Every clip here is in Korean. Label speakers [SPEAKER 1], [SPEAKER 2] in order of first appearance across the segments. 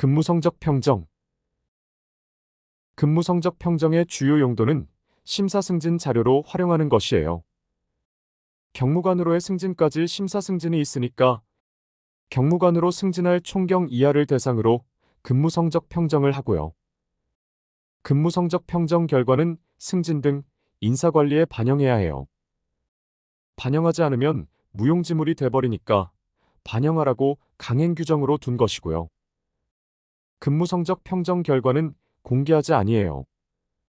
[SPEAKER 1] 근무 성적 평정 근무 성적 평정의 주요 용도는 심사 승진 자료로 활용하는 것이에요. 경무관으로의 승진까지 심사 승진이 있으니까 경무관으로 승진할 총경 이하를 대상으로 근무 성적 평정을 하고요. 근무 성적 평정 결과는 승진 등 인사관리에 반영해야 해요. 반영하지 않으면 무용지물이 돼버리니까 반영하라고 강행 규정으로 둔 것이고요. 근무 성적 평정 결과는 공개하지 아니해요.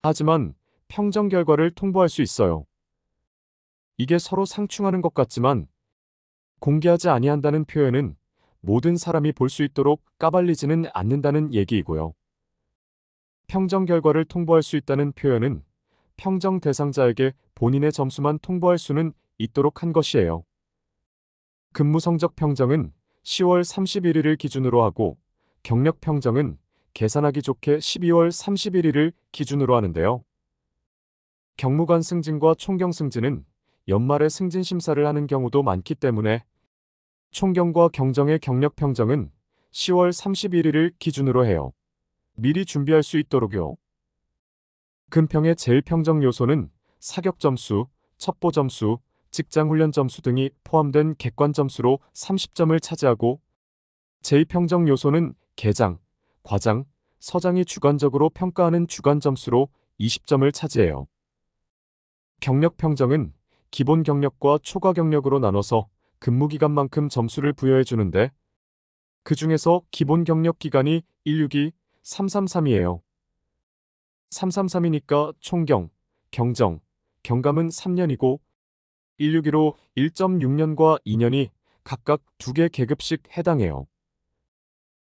[SPEAKER 1] 하지만 평정 결과를 통보할 수 있어요. 이게 서로 상충하는 것 같지만 공개하지 아니한다는 표현은 모든 사람이 볼 수 있도록 까발리지는 않는다는 얘기이고요. 평정 결과를 통보할 수 있다는 표현은 평정 대상자에게 본인의 점수만 통보할 수는 있도록 한 것이에요. 근무 성적 평정은 10월 31일을 기준으로 하고 경력 평정은 계산하기 좋게 12월 31일을 기준으로 하는데요. 경무관 승진과 총경 승진은 연말에 승진 심사를 하는 경우도 많기 때문에 총경과 경정의 경력 평정은 10월 31일을 기준으로 해요. 미리 준비할 수 있도록요. 근평의 제일 평정 요소는 사격 점수, 첩보 점수, 직장 훈련 점수 등이 포함된 객관 점수로 30점을 차지하고 제2평정 요소는 계장, 과장, 서장이 주관적으로 평가하는 주관 점수로 20점을 차지해요. 경력 평정은 기본 경력과 초과 경력으로 나눠서 근무 기간만큼 점수를 부여해 주는데 그 중에서 기본 경력 기간이 162, 333이에요. 333이니까 총경, 경정, 경감은 3년이고 161로 1.6년과 2년이 각각 2개 계급씩 해당해요.